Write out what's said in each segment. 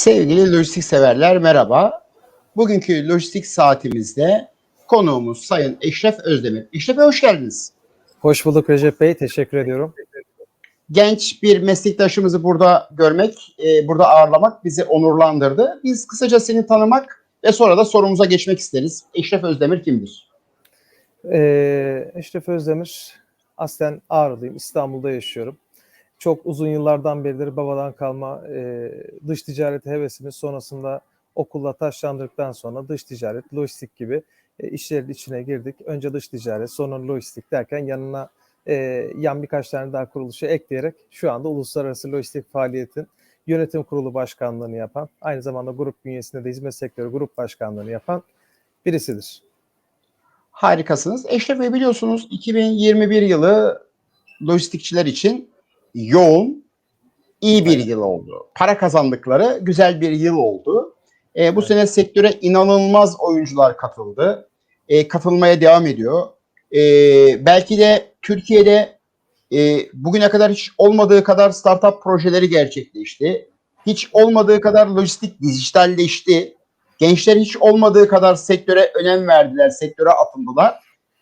Sevgili lojistik severler merhaba. Bugünkü lojistik saatimizde konuğumuz Sayın Eşref Özdemir. Eşref Bey hoş geldiniz. Hoş bulduk Recep Bey. Teşekkür ediyorum. Genç bir meslektaşımızı burada görmek, e, burada ağırlamak bizi onurlandırdı. Biz kısaca seni tanımak ve sonra da sorumuza geçmek isteriz. Eşref Özdemir kimdir? Ee, Eşref Özdemir, aslen Ağrılıyım. İstanbul'da yaşıyorum. Çok uzun yıllardan beridir babadan kalma e, dış ticaret hevesimiz sonrasında okulla taşlandırdıktan sonra dış ticaret, lojistik gibi e, işlerin içine girdik. Önce dış ticaret, sonra lojistik derken yanına e, yan birkaç tane daha kuruluşu ekleyerek şu anda uluslararası lojistik faaliyetin yönetim kurulu başkanlığını yapan, aynı zamanda grup bünyesinde de hizmet sektörü grup başkanlığını yapan birisidir. Harikasınız. Eşref Bey biliyorsunuz 2021 yılı lojistikçiler için yoğun, iyi bir yıl oldu. Para kazandıkları güzel bir yıl oldu. E, bu Evet. sene sektöre inanılmaz oyuncular katıldı. E, katılmaya devam ediyor. E, belki de Türkiye'de e, bugüne kadar hiç olmadığı kadar startup projeleri gerçekleşti. Hiç olmadığı kadar lojistik dijitalleşti. Gençler hiç olmadığı kadar sektöre önem verdiler, sektöre atıldılar.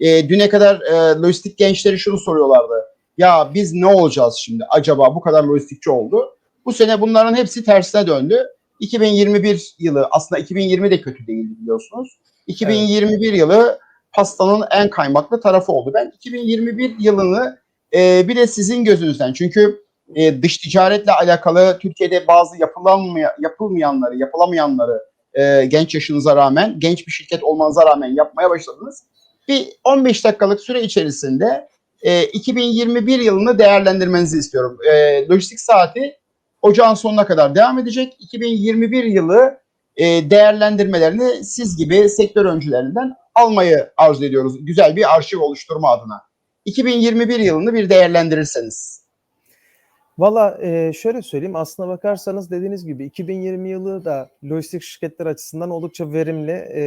E, düne kadar e, lojistik gençleri şunu soruyorlardı. Ya biz ne olacağız şimdi acaba bu kadar lojistikçi oldu. Bu sene bunların hepsi tersine döndü. 2021 yılı aslında 2020 de kötü değildi biliyorsunuz. 2021 yılı pastanın en kaymaklı tarafı oldu. Ben 2021 yılını e, bir de sizin gözünüzden çünkü e, dış ticaretle alakalı Türkiye'de bazı yapılanmaya, yapılmayanları, yapılamayanları e, genç yaşınıza rağmen, genç bir şirket olmanıza rağmen yapmaya başladınız. Bir 15 dakikalık süre içerisinde e, 2021 yılını değerlendirmenizi istiyorum. E, lojistik saati ocağın sonuna kadar devam edecek. 2021 yılı e, değerlendirmelerini siz gibi sektör öncülerinden almayı arzu ediyoruz. Güzel bir arşiv oluşturma adına. 2021 yılını bir değerlendirirseniz. Valla e, şöyle söyleyeyim aslına bakarsanız dediğiniz gibi 2020 yılı da lojistik şirketler açısından oldukça verimli e,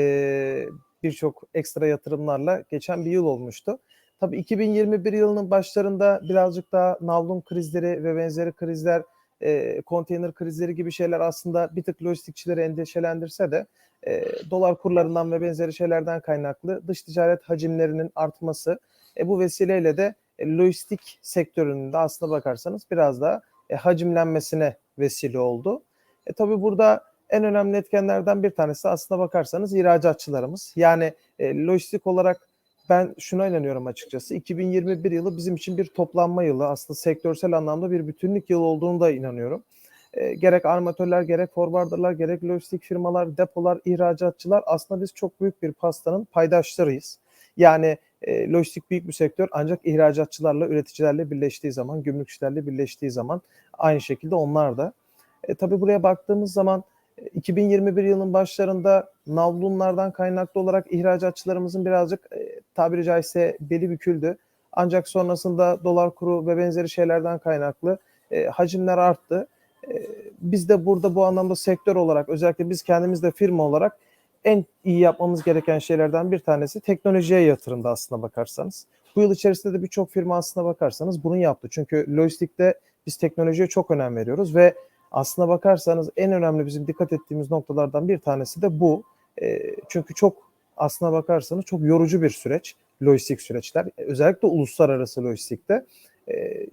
birçok ekstra yatırımlarla geçen bir yıl olmuştu. Tabii 2021 yılının başlarında birazcık daha navlun krizleri ve benzeri krizler, e, konteyner krizleri gibi şeyler aslında bir tık lojistikçileri endişelendirse de e, dolar kurlarından ve benzeri şeylerden kaynaklı dış ticaret hacimlerinin artması e, bu vesileyle de e, lojistik sektörünün de aslına bakarsanız biraz daha e, hacimlenmesine vesile oldu. E, tabii burada en önemli etkenlerden bir tanesi aslına bakarsanız ihracatçılarımız. Yani e, lojistik olarak ben şuna inanıyorum açıkçası. 2021 yılı bizim için bir toplanma yılı. Aslında sektörsel anlamda bir bütünlük yılı olduğunu da inanıyorum. E, gerek armatörler, gerek forwarderlar, gerek lojistik firmalar, depolar, ihracatçılar aslında biz çok büyük bir pastanın paydaşlarıyız. Yani e, lojistik büyük bir sektör ancak ihracatçılarla, üreticilerle birleştiği zaman, gümrükçülerle birleştiği zaman aynı şekilde onlar da. E, tabii buraya baktığımız zaman 2021 yılının başlarında navlunlardan kaynaklı olarak ihracatçılarımızın birazcık e, tabiri caizse beli büküldü. Ancak sonrasında dolar kuru ve benzeri şeylerden kaynaklı e, hacimler arttı. E, biz de burada bu anlamda sektör olarak özellikle biz kendimiz de firma olarak en iyi yapmamız gereken şeylerden bir tanesi teknolojiye yatırımda aslına bakarsanız. Bu yıl içerisinde de birçok firma aslına bakarsanız bunu yaptı. Çünkü lojistikte biz teknolojiye çok önem veriyoruz ve aslına bakarsanız en önemli bizim dikkat ettiğimiz noktalardan bir tanesi de bu. E, çünkü çok aslına bakarsanız çok yorucu bir süreç lojistik süreçler. Özellikle uluslararası lojistikte. E,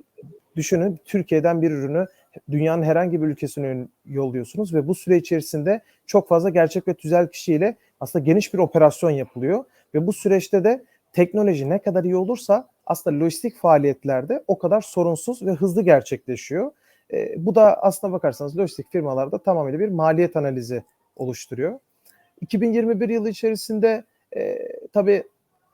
düşünün Türkiye'den bir ürünü dünyanın herhangi bir ülkesine yolluyorsunuz ve bu süre içerisinde çok fazla gerçek ve tüzel kişiyle aslında geniş bir operasyon yapılıyor ve bu süreçte de teknoloji ne kadar iyi olursa aslında lojistik faaliyetlerde o kadar sorunsuz ve hızlı gerçekleşiyor. E, bu da aslına bakarsanız lojistik firmalarda tamamıyla bir maliyet analizi oluştururuyor. 2021 yılı içerisinde e, tabii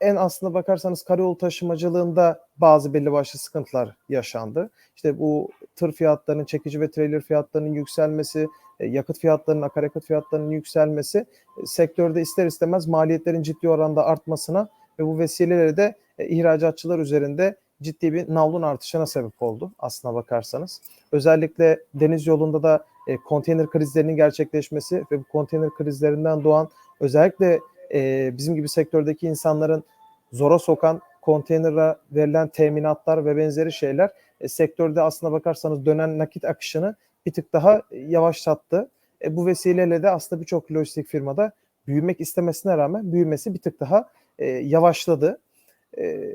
en aslına bakarsanız karayolu taşımacılığında bazı belli başlı sıkıntılar yaşandı. İşte bu tır fiyatlarının, çekici ve trailer fiyatlarının yükselmesi, e, yakıt fiyatlarının, akaryakıt fiyatlarının yükselmesi e, sektörde ister istemez maliyetlerin ciddi oranda artmasına ve bu vesileyle de e, ihracatçılar üzerinde ciddi bir navlun artışına sebep oldu aslına bakarsanız. Özellikle deniz yolunda da e, konteyner krizlerinin gerçekleşmesi ve bu konteyner krizlerinden doğan özellikle e, bizim gibi sektördeki insanların zora sokan konteynere verilen teminatlar ve benzeri şeyler e, sektörde aslına bakarsanız dönen nakit akışını bir tık daha yavaşlattı. E, bu vesileyle de aslında birçok lojistik firmada büyümek istemesine rağmen büyümesi bir tık daha e, yavaşladı. E,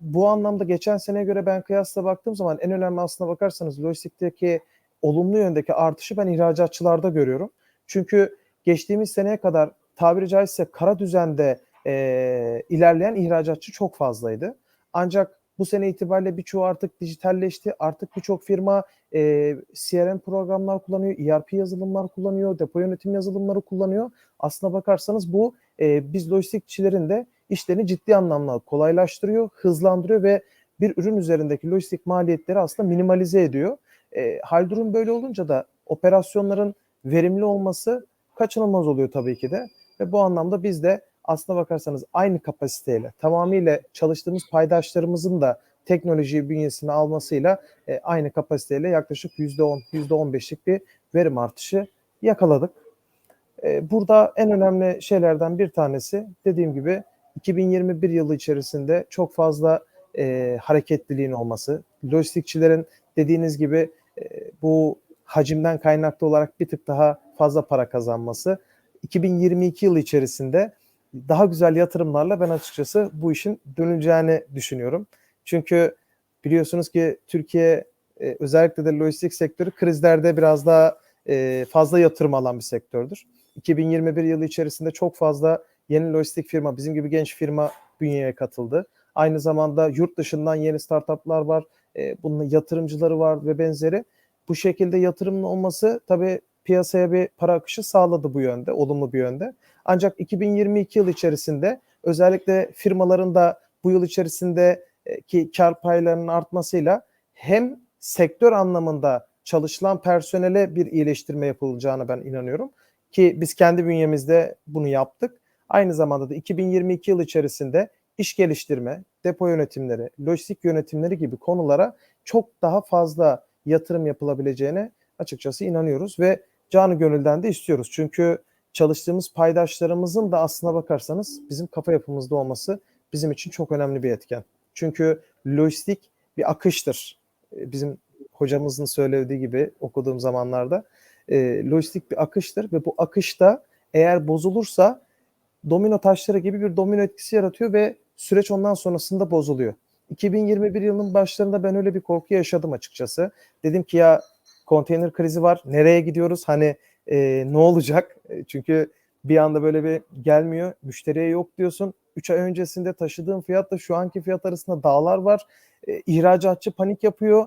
bu anlamda geçen seneye göre ben kıyasla baktığım zaman en önemli aslına bakarsanız lojistikteki olumlu yöndeki artışı ben ihracatçılarda görüyorum. Çünkü geçtiğimiz seneye kadar tabiri caizse kara düzende e, ilerleyen ihracatçı çok fazlaydı. Ancak bu sene itibariyle birçoğu artık dijitalleşti. Artık birçok firma e, CRM programlar kullanıyor, ERP yazılımlar kullanıyor, depo yönetim yazılımları kullanıyor. Aslına bakarsanız bu e, biz lojistikçilerin de işlerini ciddi anlamda kolaylaştırıyor, hızlandırıyor ve bir ürün üzerindeki lojistik maliyetleri aslında minimalize ediyor. E, hal durum böyle olunca da operasyonların verimli olması kaçınılmaz oluyor tabii ki de. Ve bu anlamda biz de aslına bakarsanız aynı kapasiteyle tamamıyla çalıştığımız paydaşlarımızın da teknolojiyi bünyesine almasıyla e, aynı kapasiteyle yaklaşık %10, %15'lik bir verim artışı yakaladık. E, burada en önemli şeylerden bir tanesi dediğim gibi 2021 yılı içerisinde çok fazla e, hareketliliğin olması, lojistikçilerin dediğiniz gibi e, bu hacimden kaynaklı olarak bir tık daha fazla para kazanması, 2022 yılı içerisinde daha güzel yatırımlarla ben açıkçası bu işin döneceğini düşünüyorum. Çünkü biliyorsunuz ki Türkiye e, özellikle de lojistik sektörü krizlerde biraz daha e, fazla yatırım alan bir sektördür. 2021 yılı içerisinde çok fazla yeni lojistik firma, bizim gibi genç firma bünyeye katıldı. Aynı zamanda yurt dışından yeni startuplar var, e, bunun yatırımcıları var ve benzeri. Bu şekilde yatırımın olması tabii piyasaya bir para akışı sağladı bu yönde, olumlu bir yönde. Ancak 2022 yıl içerisinde özellikle firmaların da bu yıl içerisinde ki kar paylarının artmasıyla hem sektör anlamında çalışılan personele bir iyileştirme yapılacağına ben inanıyorum. Ki biz kendi bünyemizde bunu yaptık. Aynı zamanda da 2022 yıl içerisinde iş geliştirme, depo yönetimleri, lojistik yönetimleri gibi konulara çok daha fazla yatırım yapılabileceğine açıkçası inanıyoruz ve canı gönülden de istiyoruz. Çünkü çalıştığımız paydaşlarımızın da aslına bakarsanız bizim kafa yapımızda olması bizim için çok önemli bir etken. Çünkü lojistik bir akıştır. Bizim hocamızın söylediği gibi okuduğum zamanlarda e, lojistik bir akıştır ve bu akışta eğer bozulursa domino taşları gibi bir domino etkisi yaratıyor ve süreç ondan sonrasında bozuluyor. 2021 yılının başlarında ben öyle bir korku yaşadım açıkçası. Dedim ki ya konteyner krizi var. Nereye gidiyoruz? Hani e, ne olacak? Çünkü bir anda böyle bir gelmiyor. Müşteriye yok diyorsun. 3 ay öncesinde taşıdığın fiyatla şu anki fiyat arasında dağlar var. E, ihracatçı panik yapıyor.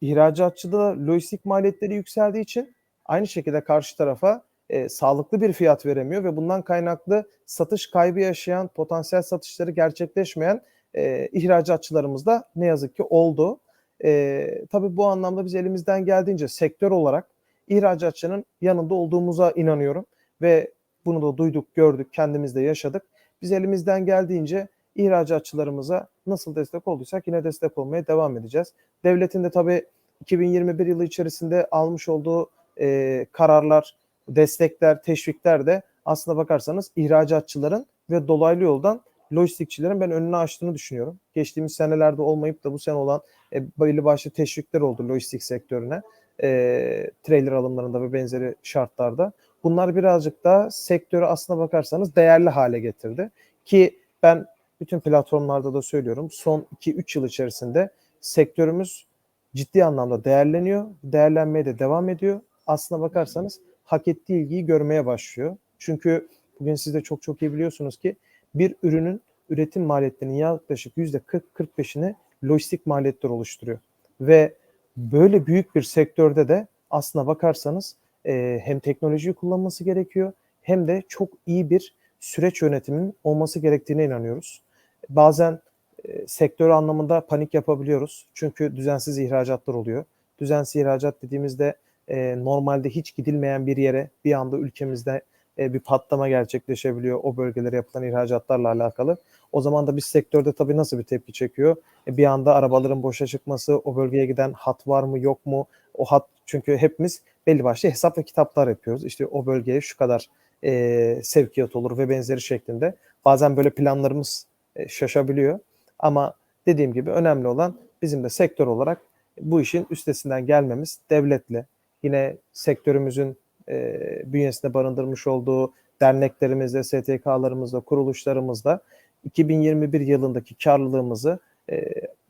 İhracatçı da lojistik maliyetleri yükseldiği için aynı şekilde karşı tarafa e, sağlıklı bir fiyat veremiyor ve bundan kaynaklı satış kaybı yaşayan, potansiyel satışları gerçekleşmeyen e, ihracatçılarımız da ne yazık ki oldu. E, tabii bu anlamda biz elimizden geldiğince sektör olarak ihracatçının yanında olduğumuza inanıyorum ve bunu da duyduk, gördük, kendimiz de yaşadık. Biz elimizden geldiğince ihracatçılarımıza nasıl destek olduysak yine destek olmaya devam edeceğiz. Devletin de tabii 2021 yılı içerisinde almış olduğu e, kararlar, destekler, teşvikler de aslına bakarsanız ihracatçıların ve dolaylı yoldan lojistikçilerin ben önünü açtığını düşünüyorum. Geçtiğimiz senelerde olmayıp da bu sene olan e, belli başlı teşvikler oldu lojistik sektörüne. E, trailer alımlarında ve benzeri şartlarda. Bunlar birazcık da sektörü aslına bakarsanız değerli hale getirdi. Ki ben bütün platformlarda da söylüyorum son 2-3 yıl içerisinde sektörümüz ciddi anlamda değerleniyor. Değerlenmeye de devam ediyor. Aslına bakarsanız hak ettiği ilgiyi görmeye başlıyor. Çünkü bugün siz de çok çok iyi biliyorsunuz ki bir ürünün üretim maliyetlerinin yaklaşık %40-45'ini lojistik maliyetler oluşturuyor. Ve böyle büyük bir sektörde de aslına bakarsanız e, hem teknolojiyi kullanması gerekiyor hem de çok iyi bir süreç yönetiminin olması gerektiğine inanıyoruz. Bazen e, sektör anlamında panik yapabiliyoruz. Çünkü düzensiz ihracatlar oluyor. Düzensiz ihracat dediğimizde e, normalde hiç gidilmeyen bir yere bir anda ülkemizde e, bir patlama gerçekleşebiliyor o bölgelere yapılan ihracatlarla alakalı. O zaman da biz sektörde tabii nasıl bir tepki çekiyor? E, bir anda arabaların boşa çıkması, o bölgeye giden hat var mı yok mu? O hat çünkü hepimiz belli başlı hesap ve kitaplar yapıyoruz. İşte o bölgeye şu kadar e, sevkiyat olur ve benzeri şeklinde. Bazen böyle planlarımız e, şaşabiliyor. Ama dediğim gibi önemli olan bizim de sektör olarak bu işin üstesinden gelmemiz devletle, yine sektörümüzün e, bünyesinde barındırmış olduğu derneklerimizde, STK'larımızda, kuruluşlarımızda 2021 yılındaki karlılığımızı e,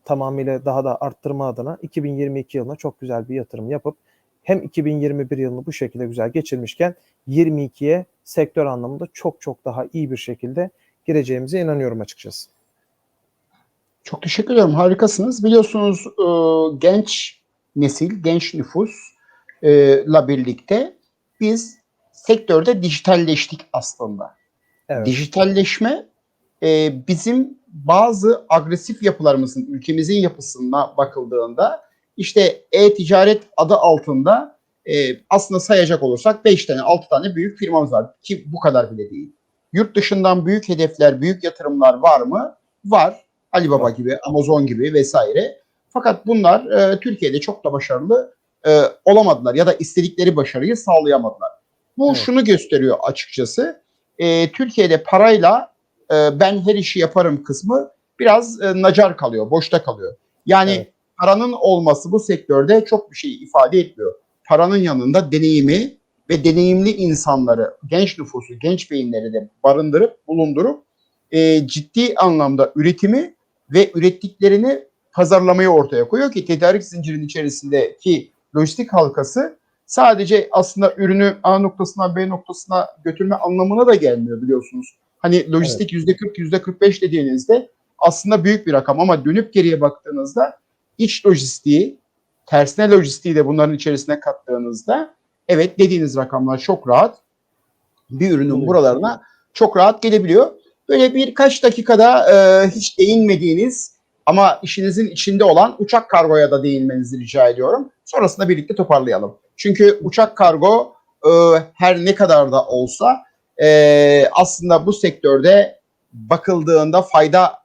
tamamıyla daha da arttırma adına 2022 yılına çok güzel bir yatırım yapıp hem 2021 yılını bu şekilde güzel geçirmişken 22'ye sektör anlamında çok çok daha iyi bir şekilde gireceğimize inanıyorum açıkçası. Çok teşekkür ederim. Harikasınız. Biliyorsunuz e, genç nesil, genç nüfusla birlikte biz sektörde dijitalleştik aslında. Evet. Dijitalleşme e, bizim bazı agresif yapılarımızın, ülkemizin yapısına bakıldığında işte e-ticaret adı altında e, aslında sayacak olursak 5 tane 6 tane büyük firmamız var ki bu kadar bile değil. Yurt dışından büyük hedefler, büyük yatırımlar var mı? Var. Alibaba gibi, Amazon gibi vesaire. Fakat bunlar e, Türkiye'de çok da başarılı e, olamadılar ya da istedikleri başarıyı sağlayamadılar. Bu Evet. şunu gösteriyor açıkçası. E, Türkiye'de parayla e, ben her işi yaparım kısmı biraz e, nacar kalıyor, boşta kalıyor. Yani Evet. paranın olması bu sektörde çok bir şey ifade etmiyor. Paranın yanında deneyimi ve deneyimli insanları, genç nüfusu, genç beyinleri de barındırıp, bulundurup e, ciddi anlamda üretimi ve ürettiklerini pazarlamayı ortaya koyuyor ki tedarik zincirinin içerisindeki lojistik halkası sadece aslında ürünü A noktasından B noktasına götürme anlamına da gelmiyor biliyorsunuz. Hani lojistik yüzde 40 yüzde 45 dediğinizde aslında büyük bir rakam ama dönüp geriye baktığınızda iç lojistiği, tersine lojistiği de bunların içerisine kattığınızda evet dediğiniz rakamlar çok rahat bir ürünün Evet. buralarına çok rahat gelebiliyor. Böyle birkaç dakikada e, hiç değinmediğiniz ama işinizin içinde olan uçak kargoya da değinmenizi rica ediyorum. Sonrasında birlikte toparlayalım. Çünkü uçak kargo e, her ne kadar da olsa e, aslında bu sektörde bakıldığında fayda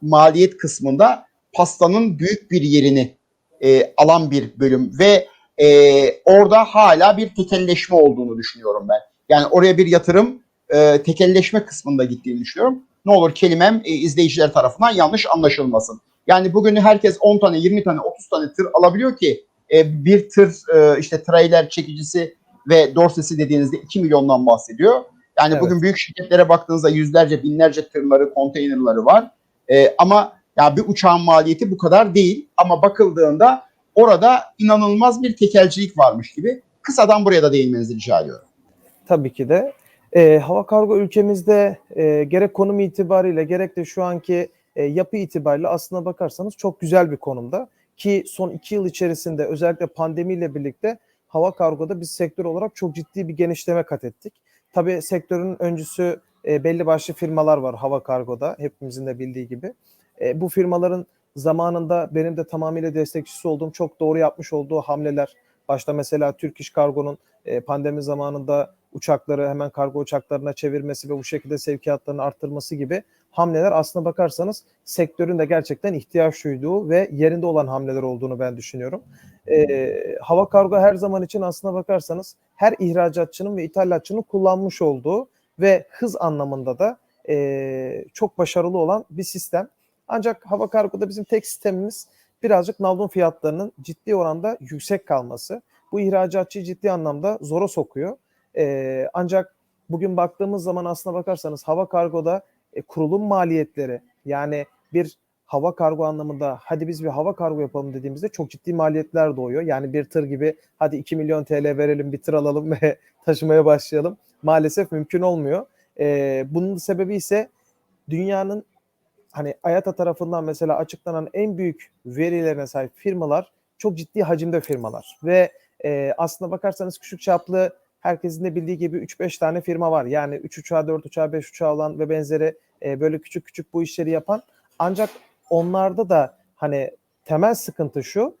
maliyet kısmında pastanın büyük bir yerini e, alan bir bölüm ve e, orada hala bir tekelleşme olduğunu düşünüyorum ben. Yani oraya bir yatırım e, tekelleşme kısmında gittiğini düşünüyorum. Ne olur kelimem e, izleyiciler tarafından yanlış anlaşılmasın. Yani bugün herkes 10 tane, 20 tane, 30 tane tır alabiliyor ki e, bir tır e, işte trailer çekicisi ve dorsesi dediğinizde 2 milyondan bahsediyor. Yani Evet. bugün büyük şirketlere baktığınızda yüzlerce, binlerce tırları, konteynerları var. E, ama ya bir uçağın maliyeti bu kadar değil. Ama bakıldığında orada inanılmaz bir tekelcilik varmış gibi. Kısadan buraya da değinmenizi rica ediyorum. Tabii ki de. Ee, hava kargo ülkemizde e, gerek konum itibariyle gerek de şu anki e, yapı itibariyle aslına bakarsanız çok güzel bir konumda. Ki son iki yıl içerisinde özellikle pandemiyle birlikte hava kargoda biz sektör olarak çok ciddi bir genişleme kat ettik. Tabii sektörün öncüsü e, belli başlı firmalar var hava kargoda hepimizin de bildiği gibi. E, bu firmaların zamanında benim de tamamıyla destekçisi olduğum çok doğru yapmış olduğu hamleler. Başta mesela Türk İş Kargo'nun e, pandemi zamanında uçakları hemen kargo uçaklarına çevirmesi ve bu şekilde sevkiyatlarını arttırması gibi hamleler aslına bakarsanız sektörün de gerçekten ihtiyaç duyduğu ve yerinde olan hamleler olduğunu ben düşünüyorum. Ee, hava kargo her zaman için aslına bakarsanız her ihracatçının ve ithalatçının kullanmış olduğu ve hız anlamında da e, çok başarılı olan bir sistem. Ancak hava kargoda bizim tek sistemimiz birazcık navlun fiyatlarının ciddi oranda yüksek kalması. Bu ihracatçıyı ciddi anlamda zora sokuyor. Ancak bugün baktığımız zaman aslına bakarsanız hava kargoda e, kurulum maliyetleri yani bir hava kargo anlamında hadi biz bir hava kargo yapalım dediğimizde çok ciddi maliyetler doğuyor. Yani bir tır gibi hadi 2 milyon TL verelim bir tır alalım ve taşımaya başlayalım. Maalesef mümkün olmuyor. Ee, bunun sebebi ise dünyanın hani IATA tarafından mesela açıklanan en büyük verilerine sahip firmalar çok ciddi hacimde firmalar ve e, aslına bakarsanız küçük çaplı herkesin de bildiği gibi 3-5 tane firma var. Yani 3 uçağı, 4 uçağı, 5 uçağı olan ve benzeri e, böyle küçük küçük bu işleri yapan. Ancak onlarda da hani temel sıkıntı şu.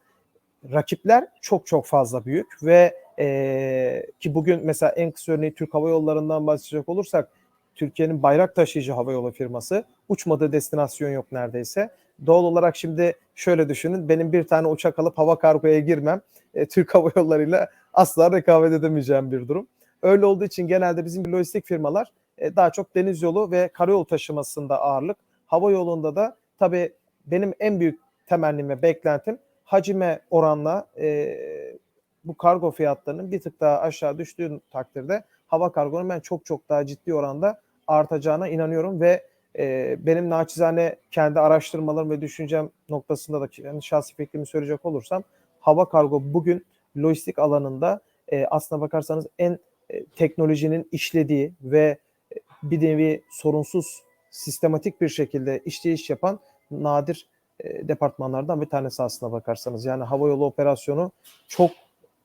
Rakipler çok çok fazla büyük ve e, ki bugün mesela en kısa örneği Türk Hava Yolları'ndan bahsedecek olursak Türkiye'nin bayrak taşıyıcı havayolu firması. Uçmadığı destinasyon yok neredeyse. Doğal olarak şimdi şöyle düşünün. Benim bir tane uçak alıp hava kargoya girmem e, Türk Hava Yolları'yla asla rekabet edemeyeceğim bir durum. Öyle olduğu için genelde bizim lojistik firmalar e, daha çok deniz yolu ve karayolu taşımasında ağırlık. Hava yolunda da tabii benim en büyük temennim ve beklentim hacime oranla e, bu kargo fiyatlarının bir tık daha aşağı düştüğü takdirde hava kargonun ben çok çok daha ciddi oranda artacağına inanıyorum ve e, benim naçizane kendi araştırmalarım ve düşüncem noktasında da yani şahsi fikrimi söyleyecek olursam hava kargo bugün lojistik alanında e, aslına bakarsanız en e, teknolojinin işlediği ve e, bir nevi sorunsuz sistematik bir şekilde işleyiş yapan nadir e, departmanlardan bir tanesi aslına bakarsanız. Yani havayolu operasyonu çok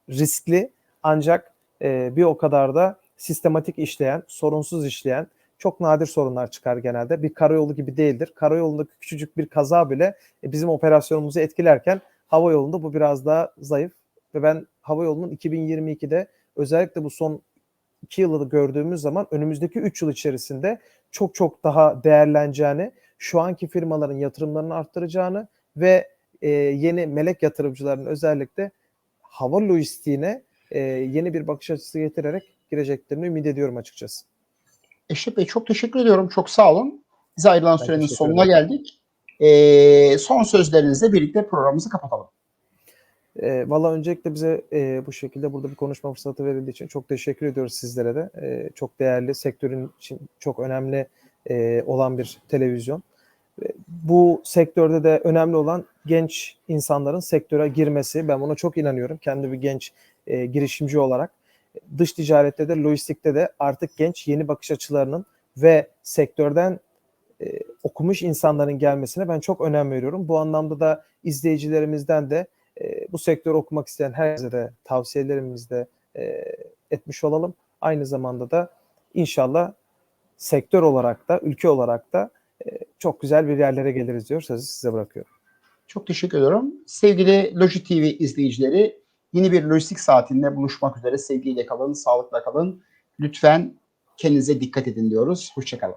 riskli ancak e, bir o kadar da sistematik işleyen, sorunsuz işleyen çok nadir sorunlar çıkar genelde. Bir karayolu gibi değildir. Karayolundaki küçücük bir kaza bile e, bizim operasyonumuzu etkilerken hava yolunda bu biraz daha zayıf ve ben hava yolunun 2022'de özellikle bu son 2 yılı gördüğümüz zaman önümüzdeki 3 yıl içerisinde çok çok daha değerleneceğini, şu anki firmaların yatırımlarını arttıracağını ve e, yeni melek yatırımcıların özellikle hava lojistiğine e, yeni bir bakış açısı getirerek gireceklerini ümit ediyorum açıkçası. Eşref Bey çok teşekkür ediyorum. Çok sağ olun. Bize ayrılan Ben sürenin sonuna geldik. Ee, son sözlerinizle birlikte programımızı kapatalım. E, Valla öncelikle bize e, bu şekilde burada bir konuşma fırsatı verildiği için çok teşekkür ediyoruz sizlere de. E, çok değerli, sektörün için çok önemli e, olan bir televizyon. E, bu sektörde de önemli olan genç insanların sektöre girmesi. Ben buna çok inanıyorum. Kendi bir genç e, girişimci olarak. Dış ticarette de, lojistikte de artık genç yeni bakış açılarının ve sektörden e, okumuş insanların gelmesine ben çok önem veriyorum. Bu anlamda da izleyicilerimizden de e, bu sektörü okumak isteyen herkese de tavsiyelerimizi de e, etmiş olalım. Aynı zamanda da inşallah sektör olarak da ülke olarak da e, çok güzel bir yerlere geliriz diyor. Sözü size bırakıyorum. Çok teşekkür ediyorum. Sevgili Loji TV izleyicileri yeni bir lojistik saatinde buluşmak üzere. Sevgiyle kalın, sağlıkla kalın. Lütfen kendinize dikkat edin diyoruz. Hoşçakalın.